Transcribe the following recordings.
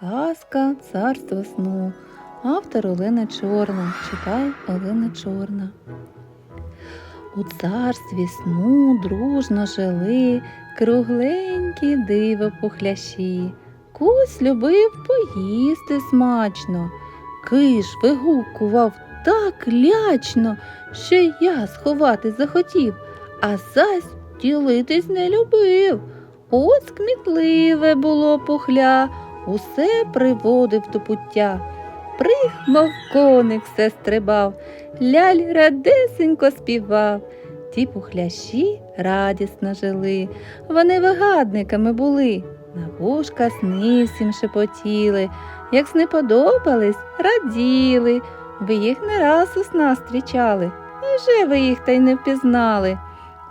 Казка Царство сну. Автор Олена Чорна. Читає Олена Чорна. У царстві сну дружно жили кругленькі диво пухляші. Кусь любив поїсти смачно. Киш вигукував так лячно, що я сховати захотів, а зась ділитись не любив. Ось кмітливе було пухля, усе приводив до пуття. Прих, мов коник, все стрибав, ляль радесенько співав. Ті пухляші радісно жили, вони вигадниками були, на вушка сни всім шепотіли, як сни подобались, раділи. Ви їх не раз у снах зустрічали, невже ви їх та й не впізнали?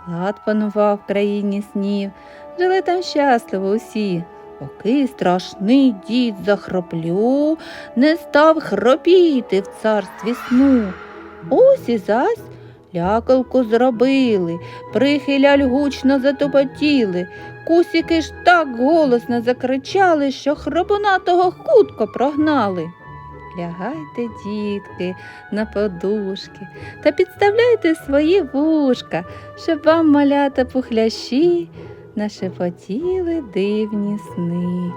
Лад панував в країні снів, жили там щасливо усі. Поки страшний дід захроплю, не став хропіти в царстві сну. Ось і зась лякалку зробили, прихиляль гучно затопотіли, кусики ж так голосно закричали, що хропонатого хутко прогнали. Лягайте, дітки, на подушки та підставляйте свої вушка, щоб вам малята пухляші нашепотіли дивні сни.